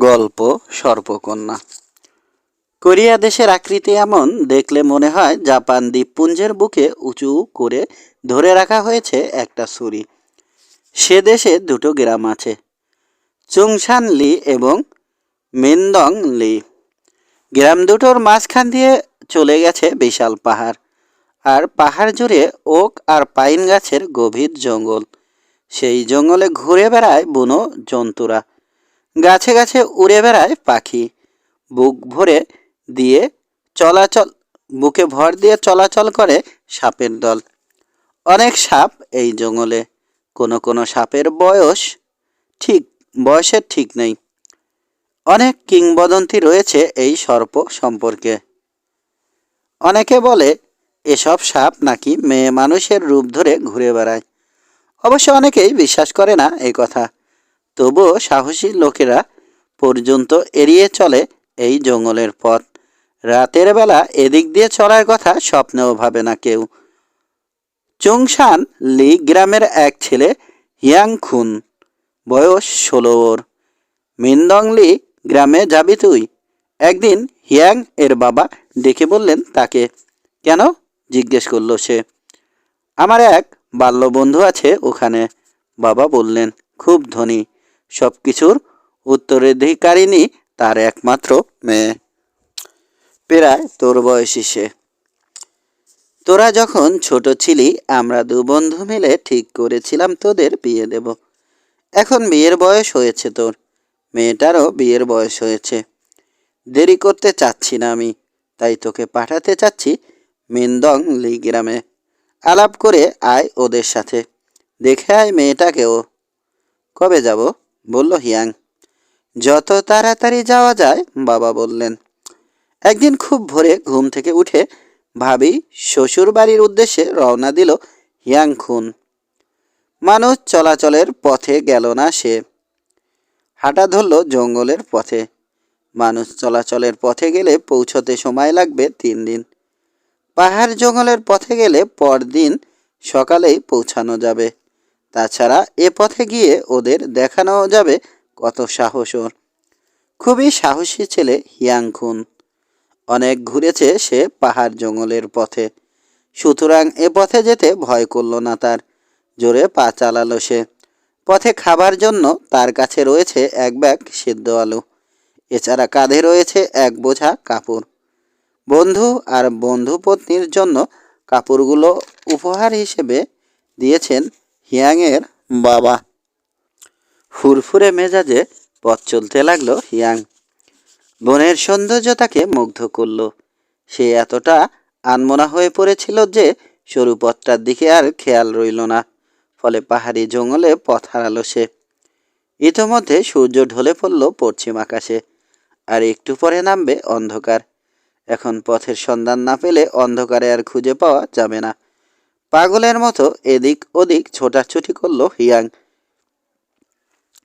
গল্প সর্পকন্যা কোরিয়া দেশের আকৃতি এমন, দেখলে মনে হয় জাপান দ্বীপপুঞ্জের বুকে উঁচু করে ধরে রাখা হয়েছে একটা ছুরি। সে দেশে দুটো গ্রাম আছে, চুংশান লি এবং মেন্দং লি। গ্রাম দুটোর মাঝখান দিয়ে চলে গেছে বিশাল পাহাড়, আর পাহাড় জুড়ে ওক আর পাইন গাছের গভীর জঙ্গল। সেই জঙ্গলে ঘুরে বেড়ায় বুনো জন্তুরা। গাছে গাছে উড়ে বেড়ায় পাখি। বুক ভরে দিয়ে চলাচল, বুকে ভর দিয়ে চলাচল করে সাপের দল। অনেক সাপ এই জঙ্গলে। কোনো কোনো সাপের বয়স ঠিক, বয়সের ঠিক নেই। অনেক কিংবদন্তি রয়েছে এই সর্প সম্পর্কে। অনেকে বলে, এসব সাপ নাকি মেয়ে মানুষের রূপ ধরে ঘুরে বেড়ায়। অবশ্য অনেকেই বিশ্বাস করে না এই কথা। তবুও সাহসী লোকেরা পর্যন্ত এড়িয়ে চলে এই জঙ্গলের পথ। রাতের বেলা এদিক দিয়ে চলার কথা স্বপ্নেও ভাবে না কেউ। চুংশান লি গ্রামের এক ছেলে হিয়াং খুন বয়স ষোলো ওর। মিন্দং লি, গ্রামে যাবি তুই? একদিন হিয়াং এর বাবা ডেকে বললেন তাকে, কেন? জিজ্ঞেস করল সে। আমার এক বাল্যবন্ধু আছে ওখানে। বাবা বললেন, খুব ধনী। সব কিছুর উত্তরাধিকারিণী তার একমাত্র মেয়ে। প্রায় তোর বয়সী সে। তোরা যখন ছোট ছিলি, আমরা দু বন্ধু মিলে ঠিক করেছিলাম তোদের বিয়ে দেব। এখন বিয়ের বয়স হয়েছে তোর। মেয়েটারও বিয়ের বয়স হয়েছে। দেরি করতে চাচ্ছি না আমি, তাই তোকে পাঠাতে চাচ্ছি মিন্দং লি গ্রামে। আলাপ করে আয় ওদের সাথে। দেখে আয় মেয়েটাকেও। কবে যাব? বলল, হিয়াং, যত তাড়াতাড়ি যাওয়া যায়, বাবা বললেন। একদিন খুব ভোরে ঘুম থেকে উঠে ভাবি শ্বশুর বাড়ির উদ্দেশ্যে রওনা দিল হিয়াং খুন। মানুষ চলাচলের পথে গেল না সে। হাঁটা ধরল জঙ্গলের পথে। মানুষ চলাচলের পথে গেলে পৌঁছতে সময় লাগবে তিন দিন। পাহাড় জঙ্গলের পথে গেলে পরদিন সকালেই পৌঁছানো যাবে। তাছাড়া এ পথে গিয়ে ওদের দেখানো যাবে কত সাহস ওর। খুবই সাহসী ছেলে হিয়াংখুন। অনেক ঘুরেছে সে পাহাড় জঙ্গলের পথে। সুতরাং এ পথে যেতে ভয় করল না তার। জোরে পা চালালো সে। পথে খাবার জন্য তার কাছে রয়েছে এক ব্যাগ সিদ্ধ আলু। এছাড়া কাঁধে রয়েছে এক বোঝা কাপড়। বন্ধু আর বন্ধু পত্নীর জন্য কাপড়গুলো উপহার হিসেবে দিয়েছেন হিয়াংয়ের বাবা। ফুরফুরে মেজাজে পথ চলতে লাগল হিয়াং। বনের সৌন্দর্য তাকে মুগ্ধ করল। সে এতটা আনমনা হয়ে পড়েছিল যে সরু পথটার দিকে আর খেয়াল রইল না। ফলে পাহাড়ি জঙ্গলে পথ হারালো সে। ইতোমধ্যে সূর্য ঢলে পড়ল পশ্চিম আকাশে, আর একটু পরে নামবে অন্ধকার। এখন পথের সন্ধান না পেলে অন্ধকারে আর খুঁজে পাওয়া যাবে না। পাগলের মতো এদিক ওদিক ছোটাছুটি করল হিয়াং।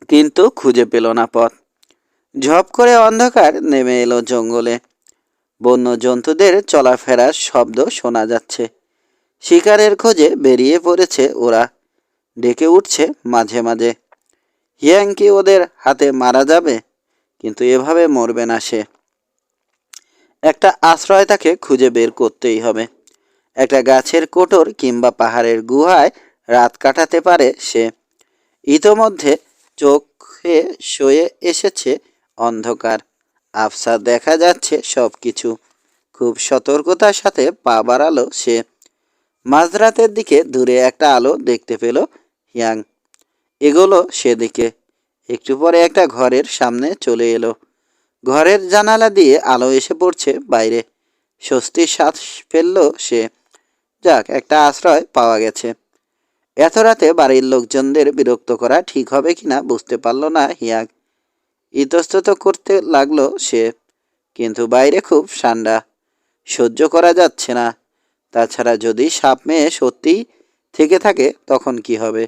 কিন্তু খুঁজে পেল না পথ। ঝপ করে অন্ধকার নেমে এলো জঙ্গলে। বন্য জন্তুদের চলাফেরার শব্দ শোনা যাচ্ছে। শিকারের খোঁজে বেরিয়ে পড়েছে ওরা। ডেকে উঠছে মাঝে মাঝে। হিয়াং কি ওদের হাতে মারা যাবে? কিন্তু এভাবে মরবে না সে। একটা আশ্রয় তাকে খুঁজে বের করতেই হবে। একটা গাছের কোটর কিংবা পাহাড়ের গুহায় রাত কাটাতে পারে সে। ইতোমধ্যে চোখে শয়ে এসেছে অন্ধকার। আফসা দেখা যাচ্ছে সব কিছু খুব সতর্কতার সাথে পা বাড়ালো সে। মাঝরাতের দিকে দূরে একটা আলো দেখতে পেল হিয়াং। এগোলো সেদিকে। একটু পরে একটা ঘরের সামনে চলে এলো। ঘরের জানালা দিয়ে আলো এসে পড়ছে বাইরে। স্বস্তির শ্বাস ফেলল সে। যাক, একটা আশ্রয় পাওয়া গেছে। এত রাতে বাড়ির লোকজনদের বিরক্ত করা ঠিক হবে কিনা বুঝতে পারল না হিয়াগ ইতস্তত করতে লাগল সে, কিন্তু বাইরে খুব ঠান্ডা। সহ্য করা যাচ্ছে না। তাছাড়া যদি সাপ মেয়ে সত্যিই থেকে থাকে, তখন কি হবে?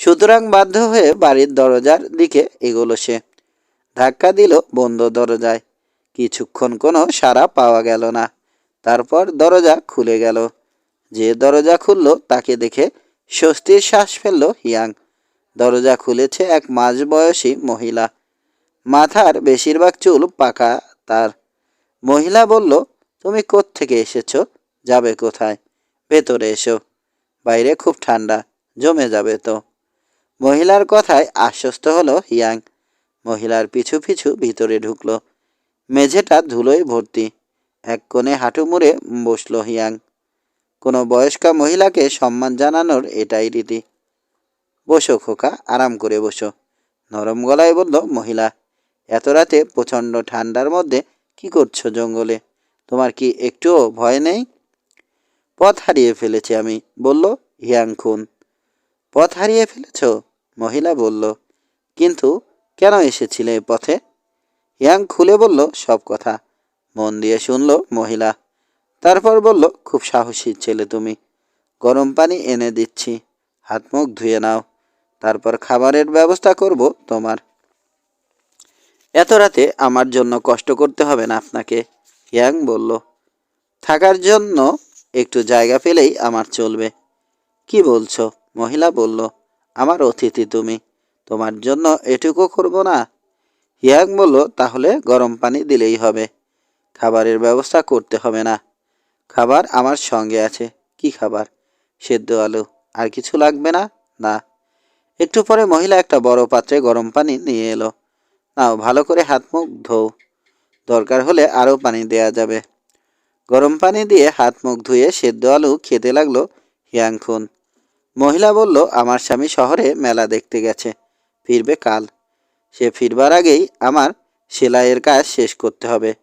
সুতরাং বাধ্য হয়ে বাড়ির দরজার দিকে এগোলো সে। ধাক্কা দিল বন্ধ দরজায়। কিছুক্ষণ কোনো সাড়া পাওয়া গেল না। তারপর দরজা খুলে গেল। যে দরজা খুলল তাকে দেখে স্বস্তির শ্বাস ফেলল হিয়াং। দরজা খুলেছে এক মাঝ বয়সী মহিলা। মাথার বেশিরভাগ চুল পাকা তার। মহিলা বলল, তুমি থেকে এসেছ? যাবে কোথায়? ভেতরে এসো। বাইরে খুব ঠান্ডা, জমে যাবে তো। মহিলার কথায় আশ্বস্ত হলো হিয়াং। মহিলার পিছু পিছু ভিতরে ঢুকলো। মেঝেটা ধুলোয় ভর্তি। এক কোণে হাঁটু মুড়ে বসল হিয়াং। কোনো বয়স্কা মহিলাকে সম্মান জানানোর এটাই রীতি। বসো খোকা, আরাম করে বসো, নরম গলায় বলল মহিলা। এত রাতে প্রচণ্ড ঠান্ডার মধ্যে কি করছ জঙ্গলে? তোমার কি একটুও ভয় নেই? পথ হারিয়ে ফেলেছি আমি, বলল হিয়াং খুন। পথ হারিয়ে ফেলেছ? মহিলা বলল, কিন্তু কেন এসেছিলে পথে? হিয়াং খুলে বলল, সব কথা। মন দিয়ে শুনল মহিলা। তারপর বলল, খুব সাহসী ছেলে তুমি। গরম পানি এনে দিচ্ছি। হাত মুখ ধুয়ে নাও। তারপর খাবারের ব্যবস্থা করব তোমার। এত রাতে আমার জন্য কষ্ট করতে হবে না আপনাকে, ইয়াং বলল। থাকার জন্য একটু জায়গা পেলেই আমার চলবে। কি বলছো? মহিলা বলল। আমার অতিথি তুমি। তোমার জন্য এটুকু করব না। ইয়াং বলল, তাহলে গরম পানি দিলেই হবে। খাবারের ব্যবস্থা করতে হবে না। খাবার আমার সঙ্গে আছে। কি খাবার? সেদ্ধ আলু। আর কিছু লাগবে না? না। একটু পরে মহিলা একটা বড় পাত্রে গরম পানি নিয়ে এলো। নাও, ভালো করে হাত মুখ ধোও। দরকার হলে আরও পানি দেয়া যাবে। গরম পানি দিয়ে হাত মুখ ধুয়ে সেদ্ধ আলু খেতে লাগল হিয়াংখুন। মহিলা বলল, আমার স্বামী শহরে মেলা দেখতে গেছে। ফিরবে কাল। সে ফিরবার আগেই আমার সেলাইয়ের কাজ শেষ করতে হবে।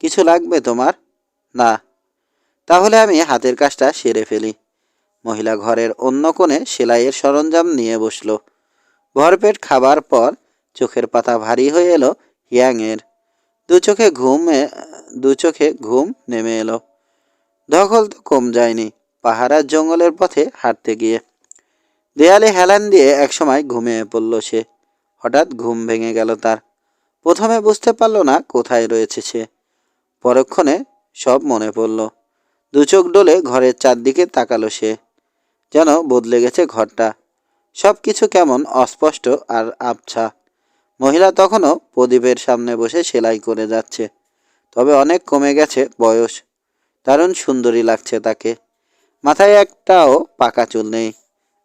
কিছু লাগবে তোমার? না। তাহলে আমি হাতের কাজটা সেরে ফেলি। মহিলা ঘরের অন্য কোণে সেলাইয়ের সরঞ্জাম নিয়ে বসল। ভরপেট খাবার পর চোখের পাতা ভারী হয়ে এলো হিয়াংয়ের। দু চোখে ঘুমে দু চোখে ঘুম নেমে এলো। দখল তো কম যায়নি পাহাড়ার জঙ্গলের পথে হাঁটতে গিয়ে। দেয়ালে হেলান দিয়ে একসময় ঘুমিয়ে পড়ল সে। হঠাৎ ঘুম ভেঙে গেল তার। প্রথমে বুঝতে পারল না কোথায় রয়েছে সে। পরক্ষণে সব মনে পড়ল। দু চোখ ডলে ঘরের চারদিকে তাকালো সে, যেন বদলে গেছে ঘরটা। সব কিছু কেমন অস্পষ্ট আর আবছা। মহিলা তখনও প্রদীপের সামনে বসে সেলাই করে যাচ্ছে, তবে অনেক কমে গেছে বয়স। দারুণ সুন্দরী লাগছে তাকে। মাথায় একটাও পাকা চুল নেই।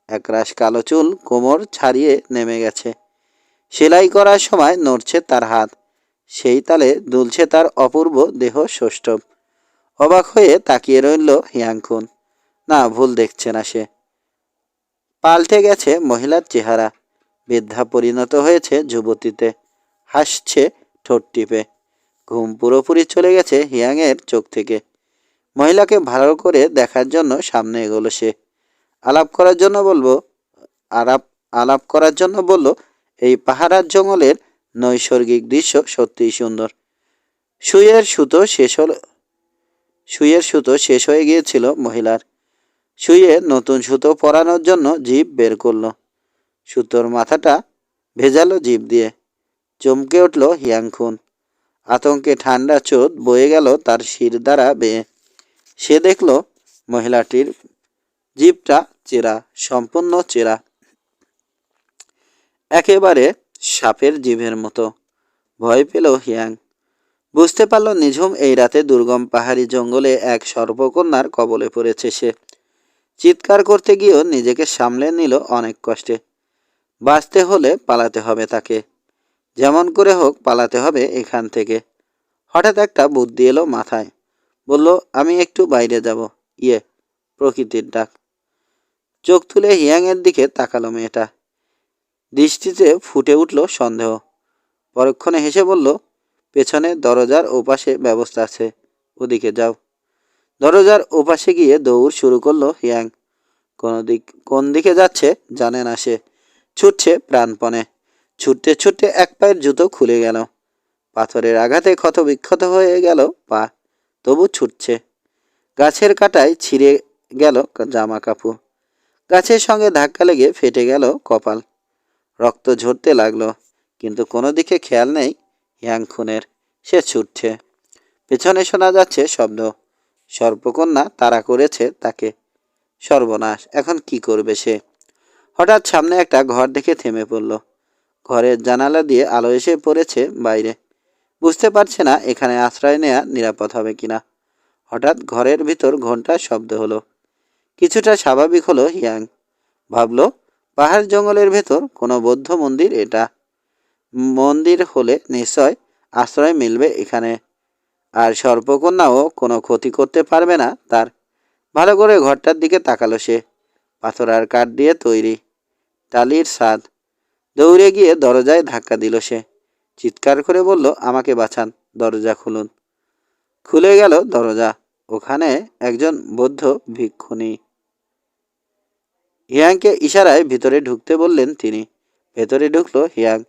একরাশ কালো চুল কোমর ছাড়িয়ে নেমে গেছে। সেলাই করার সময় নড়ছে তার হাত। সেই তালে দুলছে তার অপূর্ব দেহ সৌষ্ঠব অবাক হয়ে তাকিয়ে রইল হিয়াংখুন। না, ভুল দেখছে না সে। পাল্টে গেছে মহিলার চেহারা। বৃদ্ধা পরিণত হয়েছে যুবতীতে। হাসছে ঠোঁট টিপে। ঘুম পুরোপুরি চলে গেছে হিয়াংয়ের চোখ থেকে। মহিলাকে ভালো করে দেখার জন্য সামনে এগোলো সে। আলাপ করার জন্য বলব, আলাপ আলাপ করার জন্য বলল, এই পাহাড়ার জঙ্গলের নৈসর্গিক দৃশ্য সত্যিই সুন্দর। সুইয়ের সুতো শেষ হল সুইয়ের সুতো শেষ হয়ে গিয়েছিল মহিলার। শুয়ে নতুন সুতো পরানোর জন্য জিভ বের করল। সুতোর মাথাটা ভেজালো জিভ দিয়ে। চমকে উঠল হিয়াংখুন। আতঙ্কে ঠান্ডা চোদ বয়ে গেল তার শির দ্বারা বেয়ে। সে দেখল মহিলাটির জিভটা চেরা, সম্পূর্ণ চেরা। একেবারে সাপের জিভের মতো। ভয় পেল হিয়াং। বুঝতে পারল নিঝুম এই রাতে দুর্গম পাহাড়ি জঙ্গলে এক সর্বকন্যার কবলে পড়েছে সে। চিৎকার করতে গিয়েও নিজেকে সামলে নিল অনেক কষ্টে। বাঁচতে হলে পালাতে হবে তাকে। যেমন করে হোক পালাতে হবে এখান থেকে। হঠাৎ একটা বুদ্ধি এলো মাথায়। বলল, আমি একটু বাইরে যাব। ইয়ে প্রকৃতির ডাক। চোখ তুলে হিয়াংয়ের দিকে তাকালো মেয়েটা। দৃষ্টিতে ফুটে উঠল সন্দেহ। পরক্ষণে হেসে বলল পেছনে দরজার ওপাশে ব্যবস্থা আছে। ওদিকে যাও। দরজার ওপাশে গিয়ে দৌড় শুরু করল হিয়াং। কোন দিক, কোন দিকে যাচ্ছে জানে না সে। ছুটছে প্রাণপণে। ছুটতে ছুটতে এক পায়ের জুতো খুলে গেল। পাথরের আঘাতে ক্ষত বিক্ষত হয়ে গেল পা। তবু ছুটছে। গাছের কাটায় ছিঁড়ে গেল জামা কাপড় গাছের সঙ্গে ধাক্কা লেগে ফেটে গেল কপাল। রক্ত ঝরতে লাগল। কিন্তু কোনো দিকে খেয়াল নেই হিয়াংখুনের সে ছুটছে পেছনে শোনা যাচ্ছে শব্দ। সর্পকন্যা তারা করেছে তাকে। সর্বনাশ, এখন কি করবে সে? হঠাৎ সামনে একটা ঘর দেখে থেমে পড়ল। ঘরের জানালা দিয়ে আলো এসে পড়েছে বাইরে। বুঝতে পারছে না এখানে আশ্রয় নেওয়া নিরাপদ হবে কিনা। হঠাৎ ঘরের ভিতর ঘণ্টার শব্দ হলো। কিছুটা স্বাভাবিক হলো হিয়াং ভাবলো, পাহাড় জঙ্গলের ভেতর কোনো বৌদ্ধ মন্দির এটা। মন্দির হলে নিশ্চয় আশ্রয় মিলবে এখানে। আর সর্পকন্যাও কোনো ক্ষতি করতে পারবে না তার। ভালো করে ঘরটার দিকে তাকালো সে। পাথর আর কাঠ দিয়ে তৈরি। টালির স্বাদ দৌড়ে গিয়ে দরজায় ধাক্কা দিল সে। চিৎকার করে বলল, আমাকে বাঁচান, দরজা খুলুন। খুলে গেল দরজা। ওখানে একজন বৌদ্ধ ভিক্ষুণী। হিয়াংকে ইশারায় ভিতরে ঢুকতে বললেন তিনি। ভেতরে ঢুকলো হিয়াং।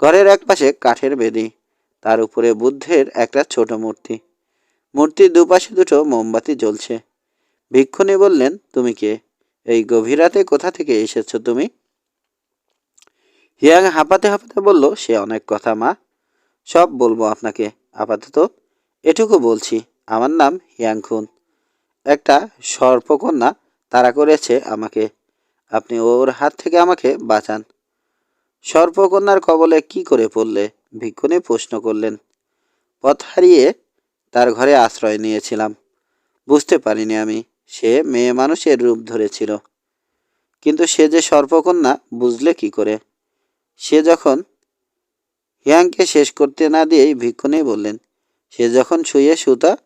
ঘরের একপাশে কাঠের বেদি, তার উপরে বুদ্ধের একটা ছোট মূর্তি। মূর্তির দুপাশে দুটো মোমবাতি জ্বলছে। ভিক্ষুণী বললেন, তুমি কে? এই গভীর রাতে কোথা থেকে এসেছ তুমি? হিয়াং হাঁপাতে হাঁপাতে বলল, সে অনেক কথা, মা। সব বলব আপনাকে। আপাতত এটুকু বলছি। আমার নাম হিয়াংখুন একটা সর্পকন্যা তাড়া করেছে আমাকে। আপনি ওর হাত থেকে আমাকে বাঁচান। সর্পকন্যার কবলে কি করে পড়লে? ভিক্ষুণী প্রশ্ন করলেন। পথ হারিয়ে তার ঘরে আশ্রয় নিয়েছিলাম। বুঝতে পারিনি আমি, সে মেয়ে মানুষের রূপ ধরেছিল। কিন্তু সে যে সর্পকন্যা, বুঝলে কি করে? সে যখন হিয়াংকে শেষ করতে না দিয়েই ভিক্ষুণী বললেন, সে যখন শুয়ে সুতা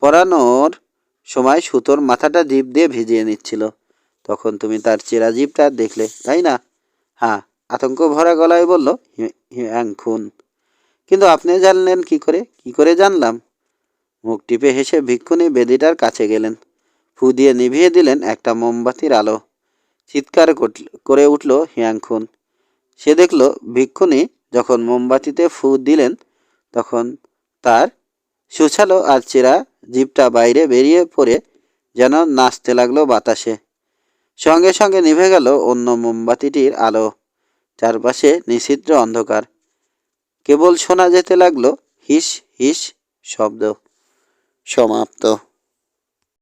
পরানোর সময় সুতোর মাথাটা জিভ দিয়ে ভিজিয়ে নিচ্ছিল, তখন তুমি তার চেরা জীবটা দেখলে, তাই না? হ্যাঁ আতঙ্ক ভরা গলায় বলল হিয়াং খুন। কিন্তু আপনি জানলেন কি করে? কি করে জানলাম? মুখ টিপে হেসে ভিক্ষুণী বেদিটার কাছে গেলেন। ফু দিয়ে নিভিয়ে দিলেন একটা মোমবাতির আলো। চিৎকার করে উঠল হিয়াংখুন সে দেখল, ভিক্ষুণী যখন মোমবাতিতে ফু দিলেন, তখন তার সুছালো আর চেরা জিপটা বাইরে বেরিয়ে পড়ে যেন নাচতে লাগল বাতাসে। সঙ্গে সঙ্গে নিভে গেল অন্য মোমবাতিটির আলো। চারপাশে নিষিদ্র অন্ধকার। কেবল শোনা যেতে লাগল হিস হিস শব্দ। সমাপ্ত।